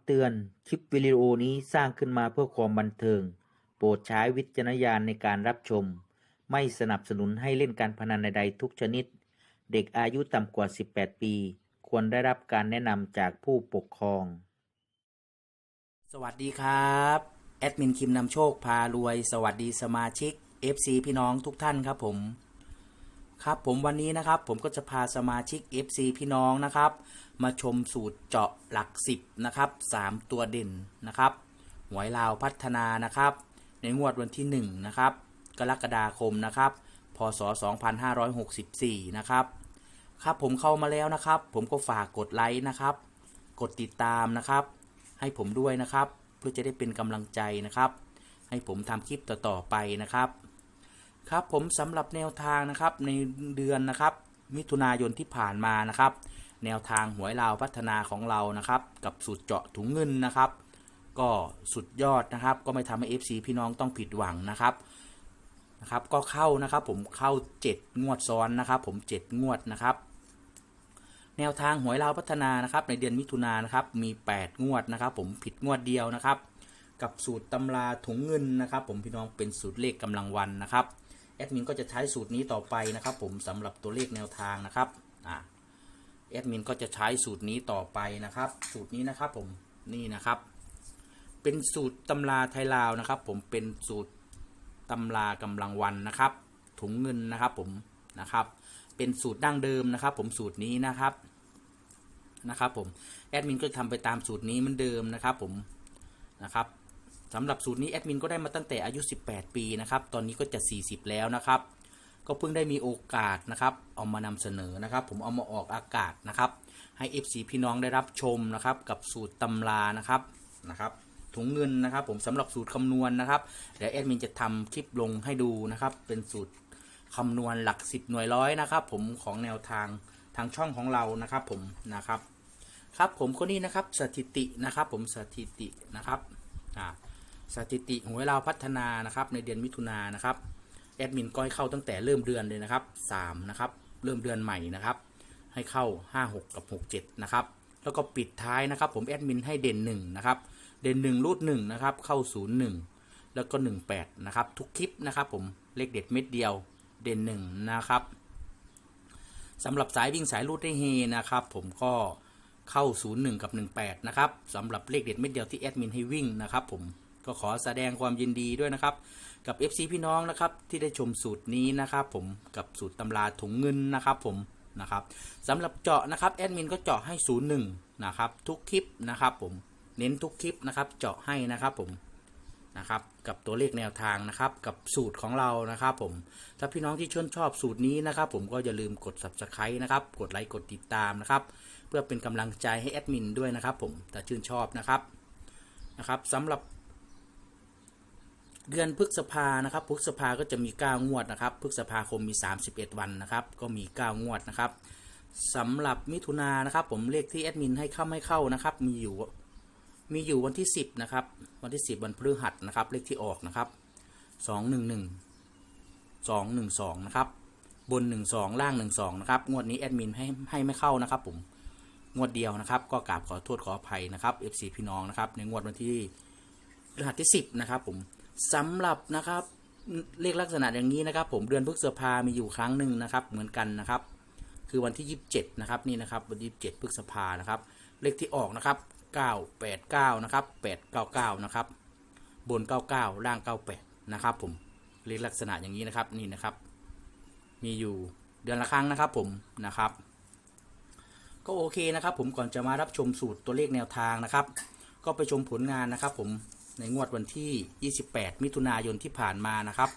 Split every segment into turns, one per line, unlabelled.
ำเตือน คลิปวิดีโอนี้สร้างขึ้นมาเพื่อความบันเทิง โปรดใช้วิจารณญาณในการรับชม ไม่สนับสนุนให้เล่นการพนันใดๆทุกชนิด เด็กอายุต่ำกว่า 18 ปี ควรได้รับการแนะนำจากผู้ปกครอง
สวัสดีครับ แอดมินคิมนำโชคพารวย สวัสดีสมาชิก FC พี่น้องทุกท่านครับผม ครับผมวันนี้นะครับผมก็จะพาสมาชิก FC พี่น้องนะครับ มาชมสูตรเจาะหลักสิบนะครับ3 ตัวเด่นนะครับหวยลาวพัฒนานะครับ ในงวดวันที่ 1 นะครับ กรกฎาคมนะครับ พศ 2564 นะครับ ครับผมเข้ามาแล้วนะครับ ผมก็ฝากกดไลค์นะครับ กดติดตามนะครับ ให้ผมด้วยนะครับ เพื่อจะได้เป็นกำลังใจนะครับ ให้ผมทำคลิปต่อๆไปนะครับ ครับผมสำหรับแนวทางนะครับในเดือนนะครับ มิถุนายนที่ผ่านมานะครับ แนวทางหวยลาวพัฒนาของเรานะครับ กับสูตรเจาะถุงเงินนะครับ ก็สุดยอดนะครับ ก็ไม่ทำให้ FC พี่น้องต้องผิดหวังนะครับนะครับก็เข้านะครับผมเข้า 7 งวดซ้อนนะครับผม 7 งวดนะครับ แนวทางหวยลาวพัฒนานะครับ ในเดือนมิถุนายนนะครับมี 8 งวดนะครับ ผมผิดงวดเดียวนะครับ กับสูตรตำราถุงเงินนะครับ ผมพี่น้องเป็นสูตรเลขกำลังวันนะครับ แอดมินก็จะใช้สูตรนี้ต่อไปนะครับ ผมสำหรับตัวเลขแนวทางนะครับอ่าแอดมินก็จะใช้สูตรนี้ต่อไปนะครับ สูตรนี้นะครับผมนี่นะครับ เป็นสูตรตำราไทยลาวนะครับ ผมเป็นสูตรตำรากำลังวันนะครับ ถุงเงินนะครับผมนะครับ เป็นสูตรดั้งเดิมนะครับ ผมสูตรนี้นะครับนะครับ ผมแอดมินก็ทำไปตามสูตรนี้เหมือนเดิมนะครับ ผมนะครับ สำหรับสูตรนี้แอดมินก็ได้มาตั้งแต่อายุ 18 ปีนะครับตอนนี้ก็จะ 40 แล้วนะครับก็เพิ่งได้มีโอกาสนะครับเอามานำเสนอนะครับ ผมเอามาออกอากาศนะครับ ให้ FC พี่น้องได้รับชมนะครับ กับสูตรตำรานะครับนะครับถุงเงินนะครับ ผมสำหรับสูตรคำนวณนะครับเดี๋ยวแอดมินจะทำคลิปลงให้ดูนะครับ เป็นสูตรคำนวณหลัก 10 หน่วยร้อยนะครับ ผมของแนวทางทางช่องของเรานะครับ ผมนะครับ ครับผมก็นี่นะครับสถิตินะครับ ผมสถิตินะครับอ่า สถิติหวยเราพัฒนานะครับในเดือนมิถุนายนนะครับแอดมินก็ให้เข้าตั้งแต่เริ่มเดือนเลยนะครับ3นะครับเริ่มเดือนใหม่นะครับ ให้เข้า 5 6 กับ 6 7 นะครับ แล้วก็ปิดท้ายนะครับ ผมแอดมินให้เด่น1นะครับเด่น1รูด1นะครับเข้า 0 1 แล้วก็ 18 นะครับ ทุกคลิปนะครับ ผมเลขเด็ดเม็ดเดียวเด่น1นะครับสำหรับสายวิ่งสายรูดได้เฮนะครับ ผมก็เข้า 01 กับ 18 นะครับสำหรับเลขเด็ดเม็ดเดียวที่แอดมินให้วิ่งนะครับผม ก็ขอแสดงความยินดีด้วยนะครับ กับ FC พี่น้องนะครับที่ได้ชมสูตรนี้นะครับ ผมกับสูตรตำราถุงเงินนะครับ ผมนะครับสำหรับเจาะนะครับแอดมินก็เจาะให้ 01นะครับทุกคลิปนะครับ ผมเน้นทุกคลิปนะครับ เจาะให้นะครับ ผมนะครับกับตัวเลขแนวทางนะครับกับสูตรของเรานะครับผมถ้าพี่น้องที่ชื่นชอบสูตรนี้นะครับ ผมก็อย่าลืมกด subscribe นะครับกดไลค์กดติดตามนะครับ เพื่อเป็นกำลังใจให้แอดมินด้วยนะครับ ผมถ้าชื่นชอบนะครับนะครับสำหรับ เดือนพฤษภานะครับพฤษภาก็จะมี 9 งวดนะครับพฤษภาคมมี 31 วันนะครับ ก็มี 9 งวดนะครับสำหรับมิถุนายนนะครับ ผมเลขที่แอดมินให้เข้าไม่เข้านะครับ มีอยู่มีอยู่วันที่ 10นะครับ วันที่ 10 วันพฤหัสนะครับ เลขที่ออกนะครับ 211 212นะครับ บน 12 ล่าง 12นะครับ งวดนี้แอดมินให้ให้ไม่เข้านะครับ ผม งวดเดียวนะครับ ก็กราบขอโทษขออภัยนะครับ FC พี่น้องนะครับ ในงวดวันที่พฤหัสที่ 10 นะครับ ผม สำหรับนะครับเลขลักษณะอย่างนี้นะครับ ผมเดือนพฤษภามีอยู่ครั้งหนึ่งนะครับ เหมือนกันนะครับ คือวันที่ 27 นะครับนี่นะครับวันที่27พฤษภานะครับ เลขที่ออกนะครับ 989 นะครับ 899 นะครับ บน 99 ล่าง 98 นะครับ ผมเลขลักษณะอย่างนี้นะครับนี่นะครับ มีอยู่เดือนละครั้งนะครับผมนะครับ ก็โอเคนะครับ ผมก่อนจะมารับชมสูตรตัวเลขแนวทางนะครับ ก็ไปชมผลงานนะครับ ผม ในงวดวันที่ 28 มิถุนายนที่ผ่านมานะครับ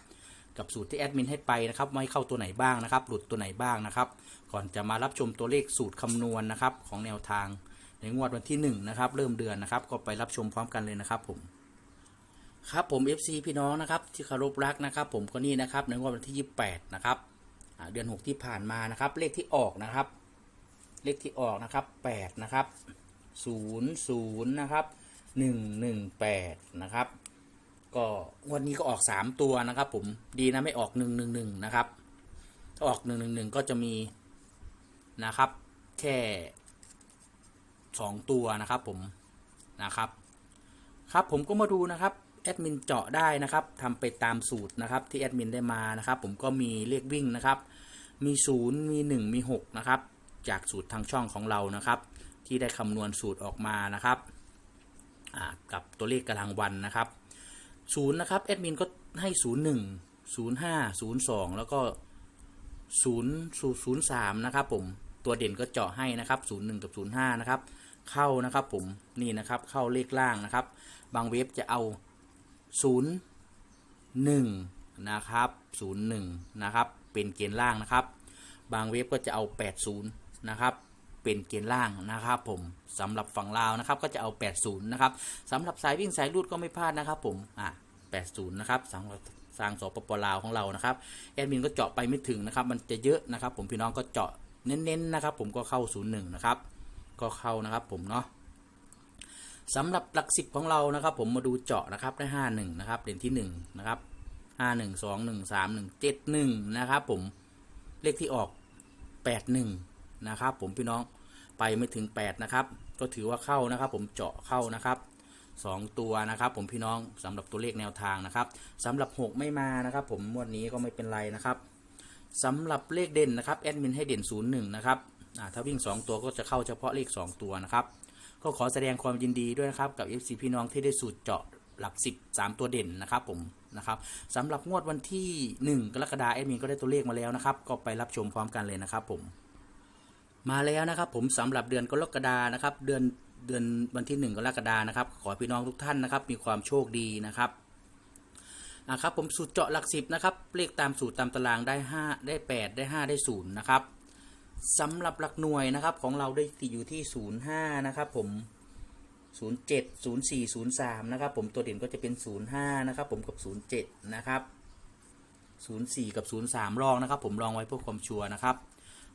กับสูตรที่แอดมินให้ไปนะครับไม่เข้าตัวไหนบ้างนะครับ หลุดตัวไหนบ้างนะครับ ก่อนจะมารับชมตัวเลขสูตรคำนวณนะครับ ของแนวทางในงวดวันที่ 1 นะครับ เริ่มเดือนนะครับ ก็ไปรับชมพร้อมกันเลยนะครับผมครับผม FC พี่น้องนะครับที่เคารพรักนะครับ ผมก็นี่นะครับในงวดวันที่ 28 นะครับเดือน 6 ที่ผ่านมานะครับ เลขที่ออกนะครับ เลขที่ออกนะครับ 8 นะครับ 00 นะครับ 118 นะครับ ก็วันนี้ก็ออก 3 ตัวนะครับ ผมดีนะไม่ออก 111 นะครับ ถ้าออก 111 ก็จะมีนะครับ แค่ 2 ตัวนะครับ ผมนะครับ ครับผมก็มาดูนะครับแอดมินเจาะได้นะครับทำไปตามสูตรนะครับที่แอดมินได้มานะครับ ผมก็มีเลขวิ่งนะครับ มี 0 มี 1 มี 6 นะครับ จากสูตรทางช่องของเรานะครับ ที่ได้คำนวณสูตรออกมานะครับ กับตัวเลขกำลังวันนะครับ0นะครับแอดมินก็ให้0 1 0 5 0 2แล้วก็0 0 3นะครับผมตัวเด่นก็เจาะให้นะครับ0 1กับ0 5นะครับเข้านะครับผมนี่นะครับเข้าเลขล่างนะครับ บางเว็บจะเอา0 1นะครับ0 1นะครับเป็นเกณฑ์ล่างนะครับ บางเว็บก็จะเอา80นะครับ เป็นเกณฑ์ล่างนะครับผมสำหรับฝั่งลาวนะครับก็จะเอา 80 นะครับสำหรับสายวิ่งสายรูดก็ไม่พลาดนะครับผมอะ80 นะครับสำหรับสร้างสปปลาวของเรานะครับแอดมินก็เจาะไปไม่ถึงนะครับมันจะเยอะนะครับ ผมพี่น้องก็เจาะเน้นๆนะครับ ผมก็เข้า 01 นะครับ ก็เข้านะครับผมเนาะสำหรับหลักสิบของเรานะครับ ผมมาดูเจาะนะครับได้ 51 นะครับเด่นที่1นะครับ51 21 31 71 นะครับผมเลขที่ออก 81 นะครับ ผมพี่น้องไปไม่ถึง 8 นะครับ ก็ถือว่าเข้านะครับ ผมเจาะเข้านะครับ 2 ตัวนะครับ ผมพี่น้องสำหรับตัวเลขแนวทางนะครับสำหรับ 6 ไม่มานะครับ ผมงวดนี้ก็ไม่เป็นไรนะครับสำหรับเลขเด่นนะครับแอดมินให้เด่น 01 นะครับถ้าวิ่ง 2 ตัวก็จะเข้าเฉพาะเลข 2 ตัวนะครับก็ขอแสดงความยินดีด้วยนะครับกับ FC พี่น้องที่ได้สูตรเจาะหลัก 10 3 ตัวเด่นนะครับผมนะครับสำหรับงวดวันที่ 1 กรกฎาคมแอดมินก็ได้ตัวเลขมาแล้วนะครับ ก็ไปรับชมพร้อมกันเลยนะครับผม มาแล้วนะครับผมสำหรับเดือนกรกฎานะครับ เดือนเดือนวันที่ 1 กรกฎานะครับ ขอพี่น้องทุกท่านนะครับ มีความโชคดีนะครับอะครับผมสูตรเจาะหลัก10นะครับเลขตามสูตรตามตารางได้ 5 ได้ 8 ได้ 5 ได้0นะครับสำหรับหลักหน่วยนะครับของเราได้อยู่ที่ 05 นะครับผม 07 04 03 นะครับผมตัวเด่นก็จะเป็น 05 นะครับผมกับ 07 นะครับ 04 กับ 03รองนะครับผมรองไว้เพื่อความชัวร์นะครับ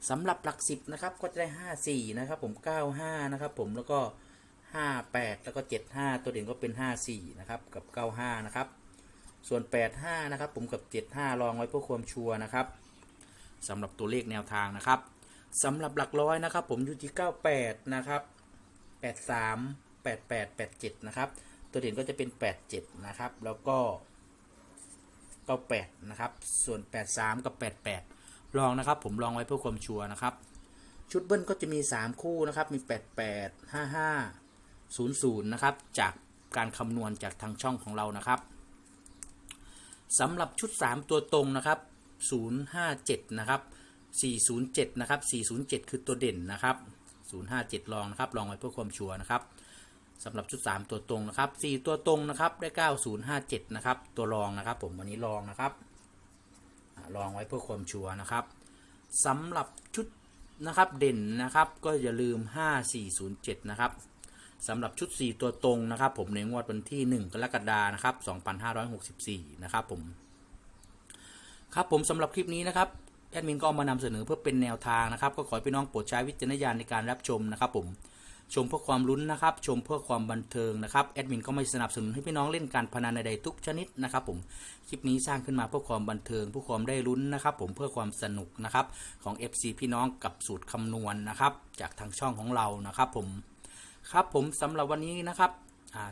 สำหรับหลัก10นะครับก็จะได้54นะครับผม95นะครับผมแล้วก็58แล้วก็75ตัวเด่นก็เป็น54นะครับกับ95นะครับส่วน85นะครับผมกับ75รองไว้เพื่อความชัวร์นะครับสำหรับตัวเลขแนวทางนะครับสำหรับหลักร้อยนะครับผมอยู่ที่98นะครับ83 88 87นะครับตัวเด่นก็จะเป็น87นะครับแล้วก็98นะครับส่วน83กับ88 ลองนะครับ ผมลองไว้เพื่อความชัวร์นะครับ ชุดเบิ้ลก็จะมี 3 คู่นะครับ มี 88 55 00 นะครับ จากการคำนวณจากทางช่องของเรานะครับสำหรับชุด 3 ตัวตรงนะครับ 057 นะครับ 407 นะครับ 407 คือตัวเด่นนะครับ 057 ลองนะครับ ลองไว้เพื่อความชัวร์นะครับสำหรับชุด 3 ตัวตรงนะครับ 4 ตัวตรงนะครับ ได้ 9057 นะครับ ตัวรองนะครับ ผมวันนี้ลองนะครับ ลองไว้เพื่อความชัวร์นะครับสำหรับชุดนะครับเด่นนะครับก็อย่าลืม 5407 นะครับสำหรับชุด 4 ตัวตรงนะครับ ผมในงวดวันที่ 1 กรกฎานะครับ2564 นะครับผมครับผมสำหรับคลิปนี้นะครับแอดมินก็มานำเสนอเพื่อเป็นแนวทางนะครับ ก็ขอให้พี่น้องโปรดใช้วิจารณญาณในการรับชมนะครับผม ชมเพื่อความลุ้นนะครับ ชมเพื่อความบันเทิงนะครับแอดมินก็ไม่สนับสนุนให้พี่น้องเล่นการพนันใดๆทุกชนิดนะครับผมคลิปนี้สร้างขึ้นมาเพื่อความบันเทิงเพื่อความได้ลุ้นนะครับ ผมเพื่อความสนุกนะครับของ FC พี่น้องกับสูตรคำนวณนะครับ จากทางช่องของเรานะครับผมครับผมสำหรับวันนี้นะครับ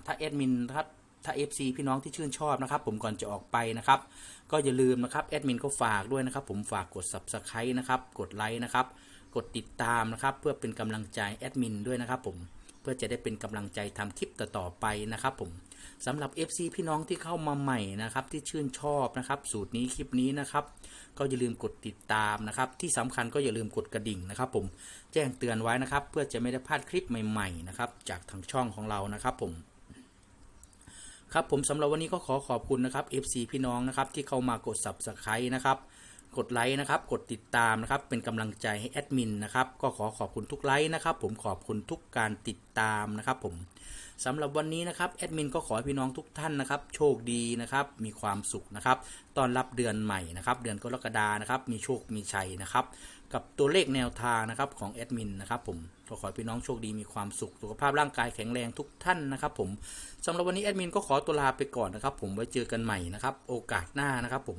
ถ้าแอดมินครับถ้า FC พี่น้องที่ชื่นชอบนะครับ ผมก่อนจะออกไปนะครับ ก็อย่าลืมนะครับแอดมินก็ฝากด้วยนะครับ ผมฝากกด Subscribe นะครับกดไลค์นะครับ กดติดตามนะครับ เพื่อเป็นกำลังใจแอดมินด้วยนะครับผมเพื่อจะได้เป็นกำลังใจทำคลิปต่อๆไปนะครับผมสำหรับ FC พี่น้องที่เข้ามาใหม่นะครับ ที่ชื่นชอบนะครับ สูตรนี้คลิปนี้นะครับ ก็อย่าลืมกดติดตามนะครับ ที่สำคัญก็อย่าลืมกดกระดิ่งนะครับ ผมแจ้งเตือนไว้นะครับ เพื่อจะไม่ได้พลาดคลิปใหม่ๆนะครับ จากทางช่องของเรานะครับผมครับผมสำหรับวันนี้ก็ขอขอบคุณนะครับ FC พี่น้องนะครับที่เข้ามากด Subscribe นะครับ กดไลค์นะครับ กดติดตามนะครับ เป็นกำลังใจให้แอดมินนะครับ ก็ขอขอบคุณทุกไลค์นะครับ ผมขอบคุณทุกการติดตามนะครับผมสำหรับวันนี้นะครับแอดมินก็ขอให้พี่น้องทุกท่านนะครับ โชคดีนะครับ มีความสุขนะครับตอนรับเดือนใหม่นะครับ เดือนกรกฎานะครับ มีโชค มีชัยนะครับ กับตัวเลขแนวทางนะครับของแอดมินนะครับผมก็ขอให้พี่น้องโชคดีมีความสุข สุขภาพร่างกายแข็งแรงทุกท่านนะครับ ผมสำหรับวันนี้แอดมินก็ขอตัวลาไปก่อนนะครับ ผมไว้เจอกันใหม่นะครับ โอกาสหน้านะครับ ผม